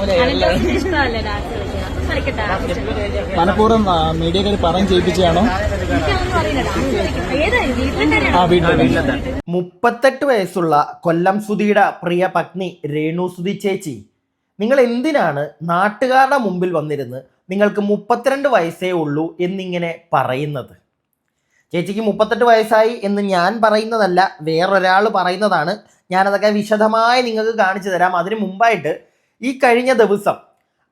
ഇഷ്ടമല്ല ഡാൻസ് ആവശ്യം മനഃപൂർവം മീഡിയക്കാർ പറയും ചെയ്യിപ്പിച്ചാണോ? മുപ്പത്തെട്ട് വയസ്സുള്ള കൊല്ലം സുധിയുടെ പ്രിയ പത്നി രേണു സുധി ചേച്ചി. നിങ്ങൾ എന്തിനാണ് നാട്ടുകാരുടെ മുമ്പിൽ വന്നിരുന്ന് നിങ്ങൾക്ക് മുപ്പത്തിരണ്ട് വയസ്സേ ഉള്ളൂ എന്നിങ്ങനെ പറയുന്നത്? ചേച്ചിക്ക് മുപ്പത്തെട്ട് വയസ്സായി എന്ന് ഞാൻ പറയുന്നതല്ല വേറൊരാൾ പറയുന്നതാണ്. ഞാനതൊക്കെ വിശദമായി നിങ്ങൾക്ക് കാണിച്ചു തരാം. അതിന് മുമ്പായിട്ട് ഈ കഴിഞ്ഞ ദിവസം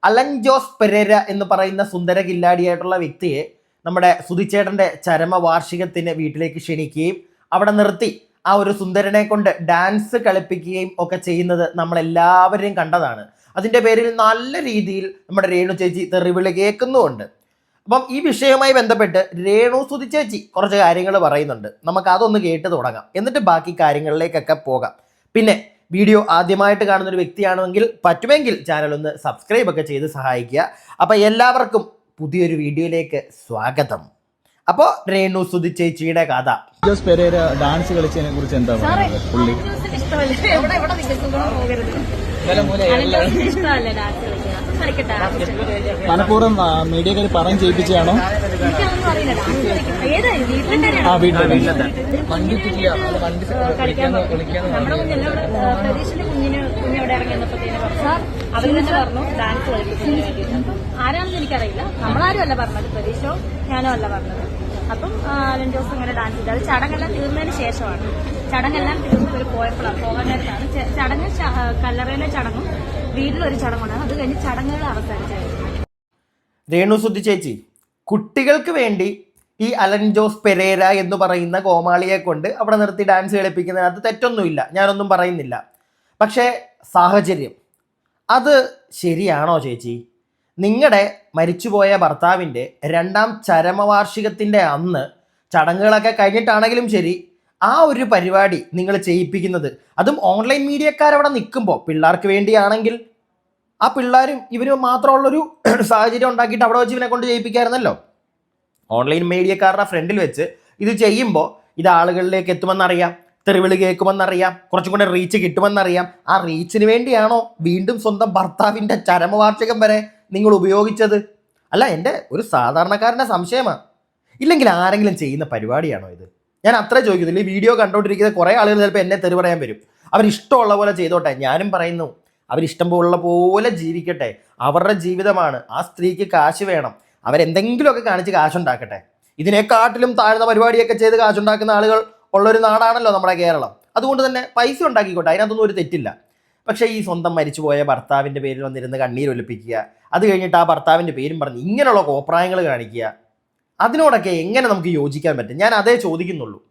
അലൻ ജോസ് പെരേര എന്ന് പറയുന്ന സുന്ദര കില്ലാടിയായിട്ടുള്ള വ്യക്തിയെ നമ്മുടെ സുധിച്ചേട്ടന്റെ ചരമ വാർഷികത്തിന് വീട്ടിലേക്ക് ക്ഷണിക്കുകയും അവിടെ നിർത്തി ആ ഒരു സുന്ദരനെ കൊണ്ട് ഡാൻസ് കളിപ്പിക്കുകയും ഒക്കെ ചെയ്യുന്നത് നമ്മളെല്ലാവരെയും കണ്ടതാണ്. അതിന്റെ പേരിൽ നല്ല രീതിയിൽ നമ്മുടെ രേണു ചേച്ചി തെറിവിളി കേൾക്കുന്നുമുണ്ട്. അപ്പം ഈ വിഷയവുമായി ബന്ധപ്പെട്ട് രേണു സുധി ചേച്ചി കുറച്ച് കാര്യങ്ങൾ പറയുന്നുണ്ട്. നമുക്ക് അതൊന്ന് കേട്ട് തുടങ്ങാം. എന്നിട്ട് ബാക്കി കാര്യങ്ങളിലേക്കൊക്കെ പോകാം. പിന്നെ വീഡിയോ ആദ്യമായിട്ട് കാണുന്ന ഒരു വ്യക്തിയാണെങ്കിൽ പറ്റുമെങ്കിൽ ചാനൽ ഒന്ന് സബ്സ്ക്രൈബ് ഒക്കെ ചെയ്ത് സഹായിക്കുക. അപ്പോൾ എല്ലാവർക്കും പുതിയൊരു വീഡിയോയിലേക്ക് സ്വാഗതം. അപ്പോൾ രേണു സുധി ചേച്ചിയുടെ കഥ. ജോസ് പെരേര ഡാൻസ് കളിച്ചതിനെ കുറിച്ച് എന്താ പുള്ളി? അപ്പൊ മനഃപൂർവം ചെയ്യിപ്പിച്ചാണോ ഡാൻസ് കളിക്കണം ഏതായാലും വീട്ടിൽ ആ വീട്ടിൽ പറഞ്ഞു പ്രതീക്ഷിന്റെ കുഞ്ഞിന് കുഞ്ഞവിടെ ഇറങ്ങി വന്നപ്പോഴത്തേന് പറഞ്ഞു തന്നെ പറഞ്ഞു ഡാൻസ് അപ്പം ആരാണെന്ന് എനിക്കറിയില്ല. നമ്മളാരും അല്ല പറഞ്ഞത്. പ്രതീക്ഷോ ഞാനോ അല്ല പറഞ്ഞത്. അപ്പം രണ്ടു ദിവസം ഇങ്ങനെ ഡാൻസ് ചെയ്തു. അത് ചടങ്ങെല്ലാം തീർന്നതിന് ശേഷമാണ്. ചടങ്ങെല്ലാം തീർന്ന് ഒരു പോയപ്പോഴാണ് പോകാൻ നേരത്താണ് ചടങ്ങ് കല്ലറയിലെ ചടങ്ങും വീട്ടിലൊരു ചടങ്ങുണ്ടാകും അത് കഴിഞ്ഞ് ചടങ്ങുകൾ അവസാനിച്ചായിരുന്നു. രേണു സുധി ചേച്ചി കുട്ടികൾക്ക് വേണ്ടി ഈ അലൻ ജോസ് പെരേര എന്ന് പറയുന്ന കോമാളിയെ കൊണ്ട് അവിടെ നിർത്തി ഡാൻസ് കളിപ്പിക്കുന്നതിനകത്ത് തെറ്റൊന്നുമില്ല. ഞാനൊന്നും പറയുന്നില്ല. പക്ഷേ സാഹചര്യം. അത് ശരിയാണോ ചേച്ചി? നിങ്ങളുടെ മരിച്ചുപോയ ഭർത്താവിന്റെ രണ്ടാം ചരമവാർഷികത്തിന്റെ അന്ന് ചടങ്ങുകളൊക്കെ കഴിഞ്ഞിട്ടാണെങ്കിലും ശരി ആ ഒരു പരിപാടി നിങ്ങൾ ചെയ്യിപ്പിക്കുന്നത് അതും ഓൺലൈൻ മീഡിയക്കാരവിടെ നിൽക്കുമ്പോൾ പിള്ളേർക്ക് വേണ്ടിയാണെങ്കിൽ ആ പിള്ളേരും ഇവരും മാത്രമുള്ളൊരു സാഹചര്യം ഉണ്ടാക്കിയിട്ട് അവിടെ വെച്ച് ഇവനെ കൊണ്ട് ചെയ്യിപ്പിക്കായിരുന്നല്ലോ. ഓൺലൈൻ മീഡിയക്കാരുടെ ഫ്രണ്ടിൽ വെച്ച് ഇത് ചെയ്യുമ്പോൾ ഇത് ആളുകളിലേക്ക് എത്തുമെന്നറിയാം തെറിവിളി കേൾക്കുമെന്നറിയാം കുറച്ചും കൂടെ റീച്ച് കിട്ടുമെന്നറിയാം. ആ റീച്ചിന് വേണ്ടിയാണോ വീണ്ടും സ്വന്തം ഭർത്താവിന്റെ ചരമവാർഷികം വരെ നിങ്ങൾ ഉപയോഗിച്ചത് അല്ല എന്റെ ഒരു സാധാരണക്കാരന്റെ സംശയമാണ്. ഇല്ലെങ്കിൽ ആരെങ്കിലും ചെയ്യുന്ന പരിപാടിയാണോ ഇത്? ഞാൻ അത്രേ ചോദിക്കുന്നില്ല ഈ വീഡിയോ കണ്ടുകൊണ്ടിരിക്കുന്ന കുറേ ആളുകൾ ചിലപ്പോൾ എന്നെ തെറി പറയാൻ വരും. അവരിഷ്ടമുള്ള പോലെ ചെയ്തോട്ടെ. ഞാനും പറയുന്നു അവരിഷ്ടം പോലുള്ള പോലെ ജീവിക്കട്ടെ. അവരുടെ ജീവിതമാണ്. ആ സ്ത്രീക്ക് കാശ് വേണം. അവരെന്തെങ്കിലുമൊക്കെ കാണിച്ച് കാശുണ്ടാക്കട്ടെ. ഇതിനെക്കാട്ടിലും താഴ്ന്ന പരിപാടിയൊക്കെ ചെയ്ത് കാശുണ്ടാക്കുന്ന ആളുകൾ ഉള്ളൊരു നാടാണല്ലോ നമ്മുടെ കേരളം. അതുകൊണ്ട് തന്നെ പൈസ ഉണ്ടാക്കിക്കോട്ടെ. അതിനകത്തൊന്നും ഒരു തെറ്റില്ല. പക്ഷേ ഈ സ്വന്തം മരിച്ചുപോയ ഭർത്താവിന്റെ പേരിൽ വന്നിരുന്ന് കണ്ണീരൊലിപ്പിക്കുക അത് കഴിഞ്ഞിട്ട് ആ ഭർത്താവിന്റെ പേരും പറഞ്ഞ് ഇങ്ങനെയുള്ള കോപ്രായങ്ങൾ കാണിക്കുക. അതിനോടൊക്കെ എങ്ങനെ നമുക്ക് യോജിക്കാൻ പറ്റും? ഞാൻ അതേ ചോദിക്കുന്നുള്ളൂ.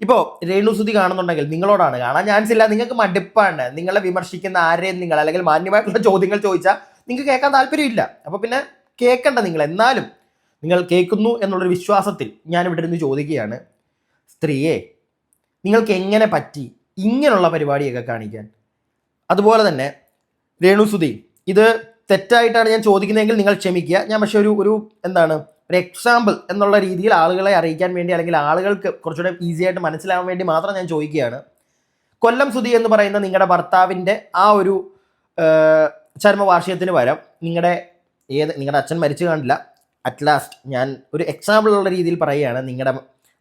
ഇപ്പോൾ രേണുസുതി കാണുന്നുണ്ടെങ്കിൽ നിങ്ങളോടാണ്. കാണാൻ ചാൻസ് ഇല്ല. നിങ്ങൾക്ക് മടുപ്പാണ്. നിങ്ങളെ വിമർശിക്കുന്ന ആരെയും നിങ്ങൾ അല്ലെങ്കിൽ മാന്യമായിട്ടുള്ള ചോദ്യങ്ങൾ ചോദിച്ചാൽ നിങ്ങൾക്ക് കേൾക്കാൻ താല്പര്യമില്ല. അപ്പോൾ പിന്നെ കേൾക്കണ്ട നിങ്ങൾ. എന്നാലും നിങ്ങൾ കേൾക്കുന്നു എന്നുള്ളൊരു വിശ്വാസത്തിൽ ഞാൻ ഇവിടെ ഇരുന്ന് ചോദിക്കുകയാണ്. സ്ത്രീയെ നിങ്ങൾക്ക് എങ്ങനെ പറ്റി? ഇങ്ങനെയുള്ള പരിപാടിയൊക്കെ കാണിക്കാൻ. അതുപോലെ തന്നെ രേണുസുതി ഇത് തെറ്റായിട്ടാണ് ഞാൻ ചോദിക്കുന്നതെങ്കിൽ നിങ്ങൾ ക്ഷമിക്കുക. ഞാൻ പക്ഷേ ഒരു ഒരു എന്താണ് ഒരു എക്സാമ്പിൾ എന്നുള്ള രീതിയിൽ ആളുകളെ അറിയിക്കാൻ വേണ്ടി അല്ലെങ്കിൽ ആളുകൾക്ക് കുറച്ചുകൂടെ ഈസി ആയിട്ട് മനസ്സിലാവാൻ വേണ്ടി മാത്രം ഞാൻ ചോദിക്കുകയാണ്. കൊല്ലം സുധി എന്ന് പറയുന്ന നിങ്ങളുടെ ഭർത്താവിന്റെ ആ ഒരു ചരമവാർഷികത്തിന് പകരം നിങ്ങളുടെ ഏത് നിങ്ങളുടെ അച്ഛൻ മരിച്ചു കാണില്ല. അറ്റ് ലാസ്റ്റ് ഞാൻ ഒരു എക്സാമ്പിൾ ഉള്ള രീതിയിൽ പറയുകയാണ്. നിങ്ങളുടെ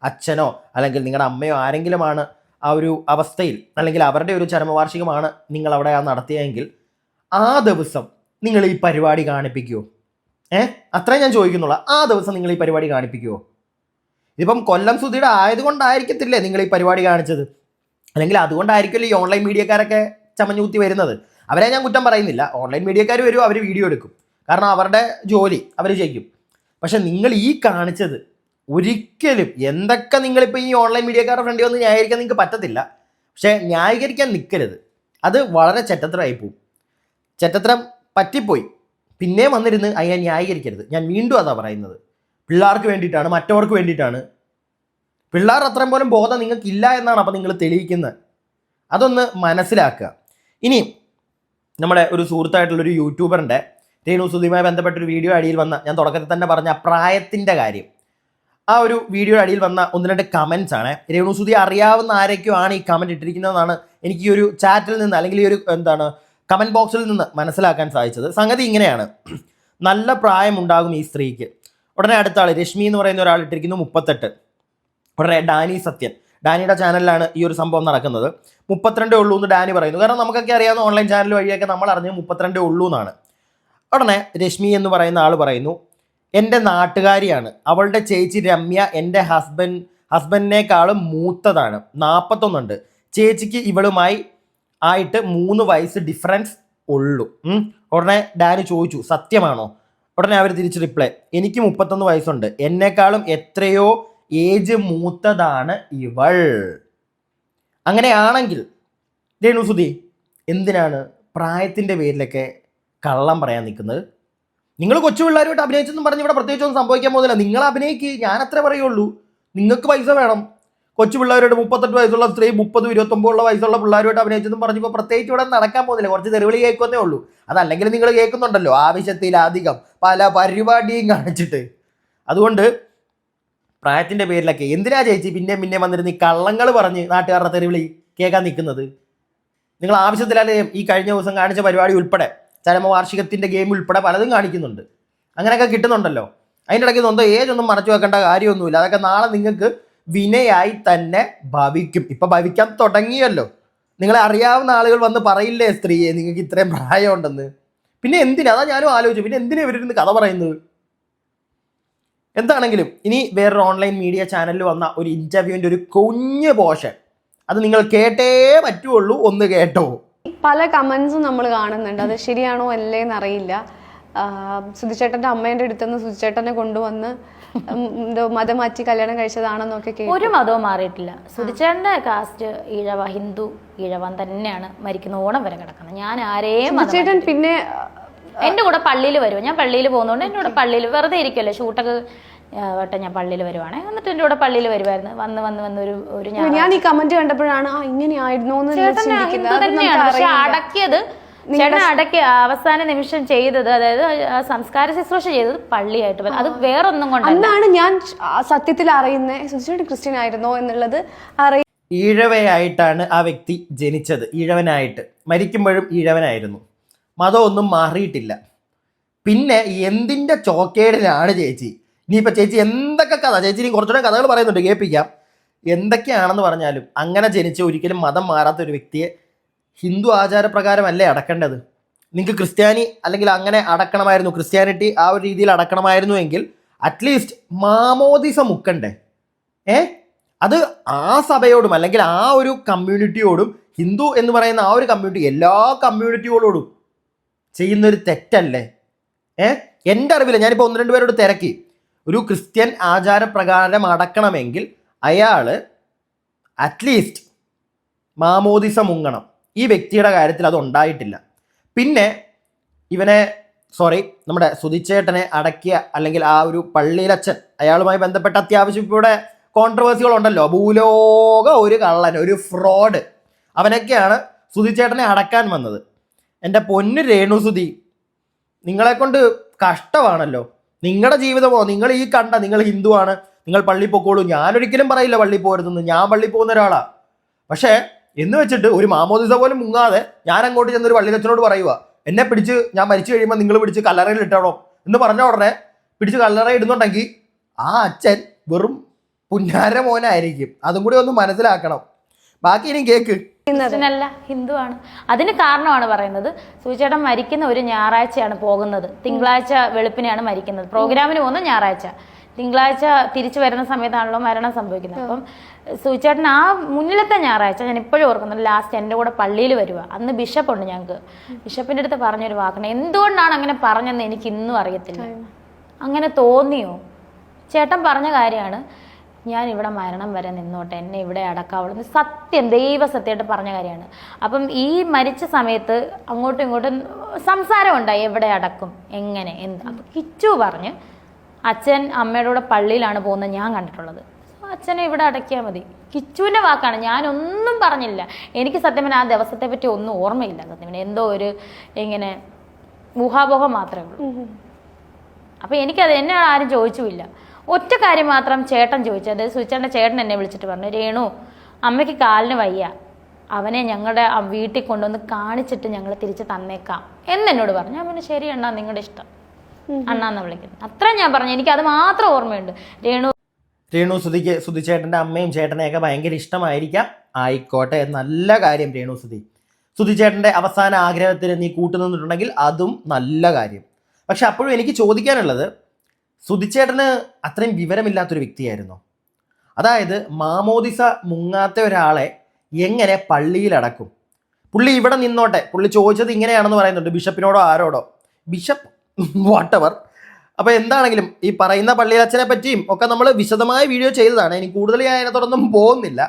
അച്ഛനോ അല്ലെങ്കിൽ നിങ്ങളുടെ അമ്മയോ ആരെങ്കിലുമാണ് ആ ഒരു അവസ്ഥയിൽ അല്ലെങ്കിൽ അവരുടെ ഒരു ചരമവാർഷികമാണ് നിങ്ങൾ അവിടെ ആ ആ ദിവസം നിങ്ങൾ ഈ പരിപാടി കാണിപ്പിക്കുമോ ഏ? അത്രയും ഞാൻ ചോദിക്കുന്നുള്ളൂ. ആ ദിവസം നിങ്ങൾ ഈ പരിപാടി കാണിപ്പിക്കുമോ ഇതിപ്പം കൊല്ലം സുധിയുടെ ആയതുകൊണ്ടായിരിക്കത്തില്ലേ നിങ്ങൾ ഈ പരിപാടി കാണിച്ചത്? അല്ലെങ്കിൽ അതുകൊണ്ടായിരിക്കുമല്ലോ ഈ ഓൺലൈൻ മീഡിയക്കാരൊക്കെ ചമഞ്ഞൂത്തി വരുന്നത്? അവരെ ഞാൻ കുറ്റം പറയുന്നില്ല. ഓൺലൈൻ മീഡിയക്കാർ വരും അവർ വീഡിയോ എടുക്കും. കാരണം അവരുടെ ജോലി അവർ ചെയ്യും. പക്ഷെ നിങ്ങൾ ഈ കാണിച്ചത് ഒരിക്കലും എന്തൊക്കെ നിങ്ങളിപ്പോൾ ഈ ഓൺലൈൻ മീഡിയക്കാരുടെ ഫ്രണ്ടിൽ വന്ന് ന്യായീകരിക്കാൻ നിങ്ങൾക്ക് പറ്റത്തില്ല. പക്ഷേ ന്യായീകരിക്കാൻ നിൽക്കരുത് അത് വളരെ ചെറ്റത്രമായി പോവും. ചെറ്റത്രം പറ്റിപ്പോയി. പിന്നെ വന്നിരുന്ന് അതിനെ ന്യായീകരിക്കരുത്. ഞാൻ വീണ്ടും അതാ പറയുന്നത്. പിള്ളേർക്ക് വേണ്ടിയിട്ടാണ് മറ്റവർക്ക് വേണ്ടിയിട്ടാണ്. പിള്ളേർ അത്രയും പോലും ബോധം നിങ്ങൾക്കില്ല എന്നാണ് അപ്പോൾ നിങ്ങൾ തെളിയിക്കുന്നത്. അതൊന്ന് മനസ്സിലാക്കുക. ഇനി നമ്മുടെ ഒരു സുഹൃത്തായിട്ടുള്ളൊരു യൂട്യൂബറിന്റെ രേണു സുധിയുമായി ബന്ധപ്പെട്ടൊരു വീഡിയോ അടിയിൽ വന്ന ഞാൻ തുടക്കത്തിൽ തന്നെ പറഞ്ഞ പ്രായത്തിന്റെ കാര്യം. ആ ഒരു വീഡിയോയുടെ അടിയിൽ വന്ന ഒന്ന് രണ്ട് കമൻസ് ആണ്. രേണു സുധി അറിയാവുന്ന ആരൊക്കെയോ ആണ് ഈ കമന്റ് ഇട്ടിരിക്കുന്നതെന്നാണ് എനിക്ക് ഈ ഒരു ചാറ്റിൽ നിന്ന് അല്ലെങ്കിൽ ഈ ഒരു എന്താണ് കമന്റ് ബോക്സിൽ നിന്ന് മനസ്സിലാക്കാൻ സാധിച്ചത്. സംഗതി ഇങ്ങനെയാണ്. നല്ല പ്രായമുണ്ടാകും ഈ സ്ത്രീക്ക്. ഉടനെ അടുത്ത ആൾ രശ്മി എന്ന് പറയുന്ന ഒരാൾ ഇട്ടിരിക്കുന്നു മുപ്പത്തെട്ട്. ഉടനെ ഡാനി സത്യൻ. ഡാനിയുടെ ചാനലിലാണ് ഈ ഒരു സംഭവം നടക്കുന്നത്. മുപ്പത്തിരണ്ടേ ഉള്ളൂ എന്ന് ഡാനി പറയുന്നു. കാരണം നമുക്കൊക്കെ അറിയാവുന്ന ഓൺലൈൻ ചാനൽ വഴിയൊക്കെ നമ്മൾ അറിഞ്ഞ് മുപ്പത്തിരണ്ടേ ഉള്ളൂ എന്നാണ്. ഉടനെ രശ്മി എന്ന് പറയുന്ന ആൾ പറയുന്നു എന്റെ നാട്ടുകാരിയാണ്. അവളുടെ ചേച്ചി രമ്യ എന്റെ ഹസ്ബൻഡ് ഹസ്ബൻഡിനേക്കാളും മൂത്തതാണ്. നാൽപ്പത്തൊന്നുണ്ട് ചേച്ചിക്ക് ഇവളുമായി ആയിട്ട് മൂന്ന് വയസ്സ് ഡിഫറൻസ് ഉള്ളൂ. ഉടനെ ഡാനി ചോദിച്ചു സത്യമാണോ? ഉടനെ അവർ തിരിച്ച് റിപ്ലൈ എനിക്ക് മുപ്പത്തൊന്ന് വയസ്സുണ്ട്. എന്നെക്കാളും എത്രയോ ഏജ് മൂത്തതാണ് ഇവൾ. അങ്ങനെയാണെങ്കിൽ രേണു സുധി എന്തിനാണ് പ്രായത്തിന്റെ പേരിലൊക്കെ കള്ളം പറയാൻ നിൽക്കുന്നത്? നിങ്ങൾ കൊച്ചു പിള്ളേരുമായിട്ട് അഭിനയിച്ചെന്നും പറഞ്ഞ് ഇവിടെ പ്രത്യേകിച്ചൊന്നും സംഭവിക്കാൻ പോകുന്നില്ല. നിങ്ങൾ അഭിനയിക്ക് ഞാൻ അത്ര പറയുള്ളൂ. നിങ്ങൾക്ക് പൈസ വേണം. കൊച്ചു പിള്ളേരോട് മുപ്പത്തെട്ട് വയസ്സുള്ള സ്ത്രീ മുപ്പത് ഇരുപത്തൊമ്പതുള്ള വയസ്സുള്ള പിള്ളേരുമായിട്ട് അഭിനയിച്ചെന്നും പറഞ്ഞപ്പോൾ പ്രത്യേകിച്ച് ഇവിടെ നടക്കാൻ പോകുന്നില്ല. കുറച്ച് തെരുവിളി കേൾക്കുന്നേ ഉള്ളൂ. അതല്ലെങ്കിൽ നിങ്ങൾ കേൾക്കുന്നുണ്ടല്ലോ ആവശ്യത്തിലധികം പല പരിപാടിയും കാണിച്ചിട്ട്. അതുകൊണ്ട് പ്രായത്തിന്റെ പേരിലൊക്കെ എന്തിനാ ചേച്ചി പിന്നെയും പിന്നെ വന്നിരുന്ന് ഈ കള്ളങ്ങൾ പറഞ്ഞ് നാട്ടുകാരുടെ തെരുവിളി കേൾക്കാൻ നിൽക്കുന്നത്? നിങ്ങൾ ആവശ്യത്തിലല്ലേ ഈ കഴിഞ്ഞ ദിവസം കാണിച്ച പരിപാടി ഉൾപ്പെടെ ചരമവാർഷികത്തിന്റെ ഗെയിം ഉൾപ്പെടെ പലതും കാണിക്കുന്നുണ്ട്. അങ്ങനെയൊക്കെ കിട്ടുന്നുണ്ടല്ലോ. അതിന്റെ ഇടയ്ക്ക് സ്വന്തം ഏജ് ഒന്നും മറച്ചു വെക്കേണ്ട കാര്യമൊന്നുമില്ല. അതൊക്കെ നാളെ നിങ്ങൾക്ക് വിനയായി തന്നെ ഭവിക്കും. ഇപ്പം ഭവിക്കാൻ തുടങ്ങിയല്ലോ. നിങ്ങളെ അറിയാവുന്ന ആളുകൾ വന്ന് പറയില്ലേ സ്ത്രീയെ? നിങ്ങൾക്ക് ഇത്രയും പ്രായമുണ്ടെന്ന്. പിന്നെ എന്തിനാ? അതാ ഞാനും ആലോചിച്ചു. പിന്നെ എന്തിനാ ഇവരിരുന്ന് കഥ പറയുന്നത്? എന്താണെങ്കിലും ഇനി വേറൊരു ഓൺലൈൻ മീഡിയ ചാനലിൽ വന്ന ഒരു ഇന്റർവ്യൂവിന്റെ ഒരു കുഞ്ഞ് പോഷൻ. അത് നിങ്ങൾ കേട്ടേ പറ്റുള്ളൂ ഒന്ന് കേട്ടോ. പല കമന്റ്സും നമ്മൾ കാണുന്നുണ്ട്. അത് ശരിയാണോ അല്ലേന്ന് അറിയില്ല. സുധിച്ചേട്ടന്റെ അമ്മേന്റെ അടുത്തുനിന്ന് സുധിച്ചേട്ടനെ കൊണ്ടുവന്ന് എന്തോ മതം മാറ്റി കല്യാണം കഴിച്ചതാണെന്നൊക്കെ കേട്ടു. ഒരു മതവും മാറിയിട്ടില്ല. സുധിച്ചേട്ടന്റെ കാസ്റ്റ് ഈഴവ ഹിന്ദു ഈഴവൻ തന്നെയാണ് മരിക്കുന്ന ഓണം വരെ കിടക്കുന്നത്. ഞാൻ ആരെയും മതം സുധിച്ചേട്ടൻ പിന്നെ എന്റെ കൂടെ പള്ളിയിൽ വരും ഞാൻ പള്ളിയിൽ പോകുന്നതുകൊണ്ട് എന്റെ കൂടെ പള്ളിയിൽ വെറുതെ ഇരിക്കുമല്ലോ ഷൂട്ടൊക്കെ വട്ടം ഞാൻ പള്ളിയിൽ വരുവാണേ. എന്നിട്ട് എന്റെ കൂടെ പള്ളിയിൽ വരുമായിരുന്നു വന്ന് വന്ന് വന്ന് ഒരു ഒരു ഞാൻ ഈ കമന്റ് കണ്ടപ്പോഴാണ് ആ ഇങ്ങനെയായിരുന്നു. തന്നെയാണ്. പക്ഷെ അടക്കിയത് ചേട്ടൻ അടക്കി അവസാന നിമിഷം ചെയ്തത് അതായത് ആ സംസ്കാര ശുശ്രൂഷ ചെയ്തത് പള്ളിയായിട്ട് അത് വേറൊന്നും കൊണ്ട് അന്നാണ് ഞാൻ സത്യത്തിൽ അറിയുന്നത് സുധിച്ചേട്ടൻ ക്രിസ്ത്യൻ ആയിരുന്നോ എന്നുള്ളത് അറിയ ഈഴവയായിട്ടാണ് ആ വ്യക്തി ജനിച്ചത്. ഈഴവനായിട്ട്. മരിക്കുമ്പോഴും ഈഴവനായിരുന്നു. മതമൊന്നും മാറിയിട്ടില്ല. പിന്നെ എന്തിന്റെ ചോക്കേടിലാണ് ചേച്ചി? ഇനിയിപ്പോൾ ചേച്ചി എന്തൊക്കെ കഥ? ചേച്ചി ഇനി കുറച്ചുകൂടെ കഥകൾ പറയുന്നുണ്ട് കേൾപ്പിക്കാം. എന്തൊക്കെയാണെന്ന് പറഞ്ഞാലും അങ്ങനെ ജനിച്ച ഒരിക്കലും മതം മാറാത്ത ഒരു വ്യക്തിയെ ഹിന്ദു ആചാരപ്രകാരമല്ലേ അടക്കേണ്ടത്? നിങ്ങൾക്ക് ക്രിസ്ത്യാനി അല്ലെങ്കിൽ അങ്ങനെ അടക്കണമായിരുന്നു ക്രിസ്ത്യാനിറ്റി ആ ഒരു രീതിയിൽ അടക്കണമായിരുന്നു എങ്കിൽ അറ്റ്ലീസ്റ്റ് മാമോദിസ മുക്കണ്ടേ ഏ? അത് ആ സഭയോടും അല്ലെങ്കിൽ ആ ഒരു കമ്മ്യൂണിറ്റിയോടും ഹിന്ദു എന്ന് പറയുന്ന ആ ഒരു കമ്മ്യൂണിറ്റി എല്ലാ കമ്മ്യൂണിറ്റികളോടും ചെയ്യുന്നൊരു തെറ്റല്ലേ? ഏ? എന്റെ അറിവില്ല ഞാനിപ്പോൾ ഒന്ന് രണ്ട് പേരോട് തിരക്കി. ഒരു ക്രിസ്ത്യൻ ആചാരപ്രകാരം അടക്കണമെങ്കിൽ അയാൾ അറ്റ്ലീസ്റ്റ് മാമോദിസ മുങ്ങണം. ഈ വ്യക്തിയുടെ കാര്യത്തിൽ അത് ഉണ്ടായിട്ടില്ല. പിന്നെ ഇവനെ സോറി നമ്മുടെ സുധിച്ചേട്ടനെ അടക്കിയ അല്ലെങ്കിൽ ആ ഒരു പള്ളിയിലച്ഛൻ അയാളുമായി ബന്ധപ്പെട്ട അത്യാവശ്യം ഇവിടെ കോൺട്രവേഴ്സികളുണ്ടല്ലോ ഭൂലോക ഒരു കള്ളൻ ഒരു ഫ്രോഡ് അവനൊക്കെയാണ് സുധിച്ചേട്ടനെ അടക്കാൻ വന്നത്. എന്റെ പൊന്നു രേണു സുധി നിങ്ങളെ കൊണ്ട് കഷ്ടമാണല്ലോ. നിങ്ങളുടെ ജീവിതമോ? നിങ്ങൾ ഈ കണ്ട നിങ്ങൾ ഹിന്ദുവാണ് നിങ്ങൾ പള്ളി പൊക്കോളൂ. ഞാനൊരിക്കലും പറയില്ല പള്ളി പോരുതെന്ന്. ഞാൻ പള്ളി പോകുന്ന ഒരാളാ. പക്ഷേ എന്ന് വെച്ചിട്ട് ഒരു മാമോദിസ പോലും മുങ്ങാതെ ഞാൻ അങ്ങോട്ട് ചെന്നൊരു പള്ളിയിലച്ചനോട് പറയുക എന്നെ പിടിച്ച് ഞാൻ മരിച്ചു കഴിയുമ്പോൾ നിങ്ങൾ പിടിച്ച് കല്ലറയിൽ ഇട്ടണോ എന്ന് പറഞ്ഞ ഉടനെ പിടിച്ച് കല്ലറ ഇടുന്നുണ്ടെങ്കിൽ ആ അച്ഛൻ വെറും പുന്നാര മോനായിരിക്കും അതും കൂടി ഒന്ന് മനസ്സിലാക്കണം. ബാക്കി ഇനി കേക്ക്. ക്രിസ്ത്യനല്ല ഹിന്ദു ആണ് അതിന് കാരണമാണ് പറയുന്നത് സൂചേട്ടൻ മരിക്കുന്ന ഒരു ഞായറാഴ്ചയാണ് പോകുന്നത്. തിങ്കളാഴ്ച വെളുപ്പിനെയാണ് മരിക്കുന്നത്. പ്രോഗ്രാമിന് പോകുന്ന ഞായറാഴ്ച. തിങ്കളാഴ്ച തിരിച്ചു വരുന്ന സമയത്താണല്ലോ മരണം സംഭവിക്കുന്നത്. അപ്പം സൂചേട്ടൻ ആ മുന്നിലത്തെ ഞായറാഴ്ച ഞാൻ ഇപ്പോഴും ഓർക്കുന്നത് ലാസ്റ്റ് എന്റെ കൂടെ പള്ളിയിൽ വരിക അന്ന് ബിഷപ്പ് ബിഷപ്പുണ്ട് ഞങ്ങൾക്ക്. ബിഷപ്പിന്റെ അടുത്ത് പറഞ്ഞൊരു വാക്കാണ് എന്തുകൊണ്ടാണ് അങ്ങനെ പറഞ്ഞതെന്ന് എനിക്ക് ഇന്നും അറിയത്തില്ല അങ്ങനെ തോന്നിയോ? ചേട്ടൻ പറഞ്ഞ കാര്യമാണ് ഞാൻ ഇവിടെ മരണം വരെ നിന്നോട്ടെ എന്നെ ഇവിടെ അടക്കാവുള്ളൂ സത്യം ദൈവ ദൈവസത്യമായിട്ട് പറഞ്ഞ കാര്യമാണ്. അപ്പം ഈ മരിച്ച സമയത്ത് അങ്ങോട്ടും ഇങ്ങോട്ടും സംസാരമുണ്ടായി എവിടെ അടക്കും എങ്ങനെ എന്ത്? അപ്പം കിച്ചു പറഞ്ഞ് അച്ഛൻ അമ്മയുടെ കൂടെ പള്ളിയിലാണ് പോകുന്നത് ഞാൻ കണ്ടിട്ടുള്ളത്. അച്ഛനെ ഇവിടെ അടക്കിയാൽ മതി. കിച്ചുവിന്റെ വാക്കാണ് ഞാനൊന്നും പറഞ്ഞില്ല. എനിക്ക് സത്യം ആ ദിവസത്തെ പറ്റി ഒന്നും ഓർമ്മയില്ല സത്യമന എന്തോ ഒരു ഇങ്ങനെ ഊഹാപോഹം മാത്രമേ ഉള്ളൂ. അപ്പം എനിക്കത് എന്നെ ആരും ചോദിച്ചുമില്ല. ഒറ്റ കാര്യം മാത്രം ചേട്ടൻ ചോദിച്ചു അതായത് സുചേട്ടന്റെ ചേട്ടൻ എന്നെ വിളിച്ചിട്ട് പറഞ്ഞു രേണു അമ്മയ്ക്ക് കാലിന് വയ്യ. അവനെ ഞങ്ങളുടെ ആ വീട്ടിൽ കൊണ്ടുവന്ന് കാണിച്ചിട്ട് ഞങ്ങൾ തിരിച്ച് തന്നേക്കാം. എന്നെന്നോട് പറഞ്ഞു. അവന് ശരി അണ്ണാ നിങ്ങളുടെ ഇഷ്ടം. അണ്ണാന്ന് വിളിക്കുന്നു. അത്ര ഞാൻ പറഞ്ഞു. എനിക്ക് അത് മാത്രം ഓർമ്മയുണ്ട്. രേണു രേണു സുധിക്ക് സുധിച്ചേട്ടന്റെ അമ്മയും ചേട്ടനെയൊക്കെ ഭയങ്കര ഇഷ്ടമായിരിക്കാം. ആയിക്കോട്ടെ നല്ല കാര്യം രേണു സുധി. സുധിച്ചേട്ടന്റെ അവസാന ആഗ്രഹത്തിന് നീ കൂട്ടുനിന്നിട്ടുണ്ടെങ്കിൽ അതും നല്ല കാര്യം. പക്ഷെ അപ്പോഴും എനിക്ക് ചോദിക്കാനുള്ളത് സുധിച്ചേട്ടന് അത്രയും വിവരമില്ലാത്തൊരു വ്യക്തിയായിരുന്നു. അതായത് മാമോദിസ മുങ്ങാത്ത ഒരാളെ എങ്ങനെ പള്ളിയിലടക്കും? പുള്ളി ഇവിടെ നിന്നോട്ടെ. പുള്ളി ചോദിച്ചത് ഇങ്ങനെയാണെന്ന് പറയുന്നുണ്ട്. ബിഷപ്പിനോടോ ആരോടോ? ബിഷപ്പ്? വാട്ടവർ അപ്പോൾ എന്താണെങ്കിലും ഈ പറയുന്ന പള്ളിയിലച്ഛനെ പറ്റിയും ഒക്കെ നമ്മൾ വിശദമായ വീഡിയോ ചെയ്തതാണ്. ഇനി കൂടുതൽ ഞാൻ അതിനകത്തോടൊന്നും പോകുന്നില്ല.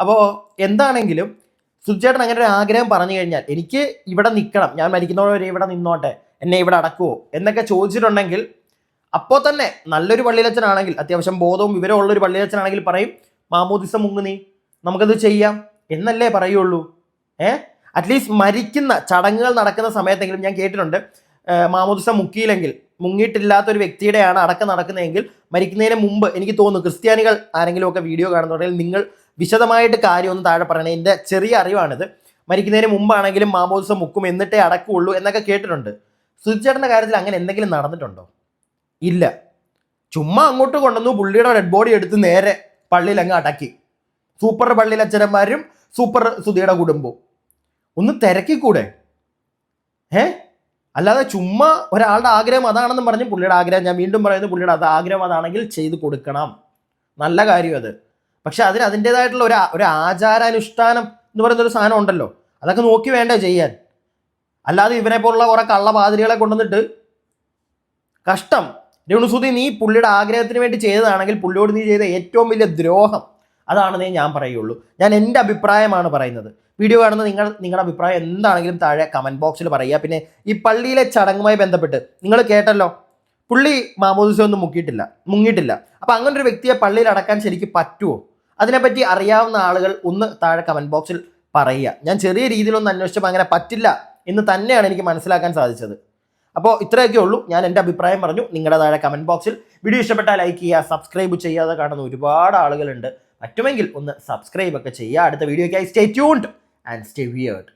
അപ്പോൾ എന്താണെങ്കിലും സുധിച്ചേട്ടൻ അങ്ങനെ ഒരു ആഗ്രഹം പറഞ്ഞു കഴിഞ്ഞാൽ എനിക്ക് ഇവിടെ നിൽക്കണം ഞാൻ മരിക്കുന്നവരെ ഇവിടെ നിന്നോട്ടെ. എന്നെ ഇവിടെ അടക്കുമോ എന്നൊക്കെ ചോദിച്ചിട്ടുണ്ടെങ്കിൽ അപ്പോൾ തന്നെ നല്ലൊരു പള്ളിയിലച്ചനാണെങ്കിൽ അത്യാവശ്യം ബോധവും വിവരമുള്ള ഒരു പള്ളിയിലച്ചനാണെങ്കിൽ പറയും മാമോദിസ മുങ്ങ് നീ. നമുക്കത് ചെയ്യാം. എന്നല്ലേ പറയുള്ളൂ. ഏ? അറ്റ്ലീസ്റ്റ് മരിക്കുന്ന ചടങ്ങുകൾ നടക്കുന്ന സമയത്തെങ്കിലും ഞാൻ കേട്ടിട്ടുണ്ട്. മാമോദിസ മുക്കിയില്ലെങ്കിൽ മുങ്ങിയിട്ടില്ലാത്ത ഒരു വ്യക്തിയുടെയാണ് അടക്കം നടക്കുന്നതെങ്കിൽ മരിക്കുന്നതിന് മുമ്പ് എനിക്ക് തോന്നുന്നു ക്രിസ്ത്യാനികൾ ആരെങ്കിലുമൊക്കെ വീഡിയോ കാണുന്നുണ്ടെങ്കിൽ നിങ്ങൾ വിശദമായിട്ട് കാര്യം ഒന്ന് താഴെ പറയണേ. എന്റെ ചെറിയ അറിവാണിത്. മരിക്കുന്നതിന് മുമ്പാണെങ്കിലും മാമോദിസ മുക്കും എന്നിട്ടേ അടക്കുള്ളൂ എന്നൊക്കെ കേട്ടിട്ടുണ്ട്. സുധിച്ചേട്ടന്റെ കാര്യത്തിൽ അങ്ങനെ എന്തെങ്കിലും നടന്നിട്ടുണ്ടോ? ഇല്ല. ചുമ്മാ അങ്ങോട്ട് കൊണ്ടുവന്നു പുള്ളിയുടെ ഡെഡ് ബോഡി എടുത്ത് നേരെ പള്ളിയിൽ അങ്ങ് അടക്കി. സൂപ്പർ പള്ളിയിലെ അച്ഛനന്മാരും സൂപ്പർ സുധിയുടെ കുടുംബവും. ഒന്ന് തിരക്കിക്കൂടെ? ഏ അല്ലാതെ ചുമ്മാ ഒരാളുടെ ആഗ്രഹം അതാണെന്ന് പറഞ്ഞ് പുള്ളിയുടെ ആഗ്രഹം ഞാൻ വീണ്ടും പറയുന്നു പുള്ളിയുടെ അത് ആഗ്രഹം അതാണെങ്കിൽ ചെയ്തു കൊടുക്കണം. നല്ല കാര്യം അത്. പക്ഷെ അതിന് അതിന്റെതായിട്ടുള്ള ഒരു ഒരു ആചാരാനുഷ്ഠാനം എന്ന് പറയുന്ന ഒരു സാധനം ഉണ്ടല്ലോ. അതൊക്കെ നോക്കി വേണ്ടേ ചെയ്യാൻ. അല്ലാതെ ഇവനെ പോലുള്ള കുറെ കള്ളപാതിരികളെ കൊണ്ടുവന്നിട്ട് കഷ്ടം. രേണുസുതി നീ പുള്ളിയുടെ ആഗ്രഹത്തിന് വേണ്ടി ചെയ്തതാണെങ്കിൽ പുള്ളിയോട് നീ ചെയ്ത ഏറ്റവും വലിയ ദ്രോഹം അതാണെന്നേ ഞാൻ പറയുള്ളൂ. ഞാൻ എന്റെ അഭിപ്രായമാണ് പറയുന്നത്. വീഡിയോ കാണുന്ന നിങ്ങൾ നിങ്ങളുടെ അഭിപ്രായം എന്താണെങ്കിലും താഴെ കമന്റ് ബോക്സിൽ പറയുക. പിന്നെ ഈ പള്ളിയിലെ ചടങ്ങുമായി ബന്ധപ്പെട്ട് നിങ്ങൾ കേട്ടല്ലോ പുള്ളി മാമോദിസം ഒന്നും മുക്കിയിട്ടില്ല മുങ്ങിയിട്ടില്ല. അപ്പം അങ്ങനെ ഒരു വ്യക്തിയെ പള്ളിയിൽ അടക്കാൻ ശരിക്കും പറ്റുമോ അതിനെപ്പറ്റി അറിയാവുന്ന ആളുകൾ ഒന്ന് താഴെ കമന്റ് ബോക്സിൽ പറയുക. ഞാൻ ചെറിയ രീതിയിലൊന്നും അന്വേഷിച്ചപ്പോൾ അങ്ങനെ പറ്റില്ല എന്ന് തന്നെയാണ് എനിക്ക് മനസ്സിലാക്കാൻ സാധിച്ചത്. അപ്പോൾ ഇത്രയൊക്കെ ഉള്ളൂ. ഞാൻ എന്റെ അഭിപ്രായം പറഞ്ഞു. നിങ്ങളുടെ താഴെ കമന്റ് ബോക്സിൽ വീഡിയോ ഇഷ്ടപ്പെട്ടാൽ ലൈക്ക് ചെയ്യുക സബ്സ്ക്രൈബ് ചെയ്യാതെ കാണുന്ന ഒരുപാട് ആളുകളുണ്ട്. പറ്റുമെങ്കിൽ ഒന്ന് സബ്സ്ക്രൈബ് ഒക്കെ ചെയ്യുക. അടുത്ത വീഡിയോയ്ക്കായി stay tuned and stay weird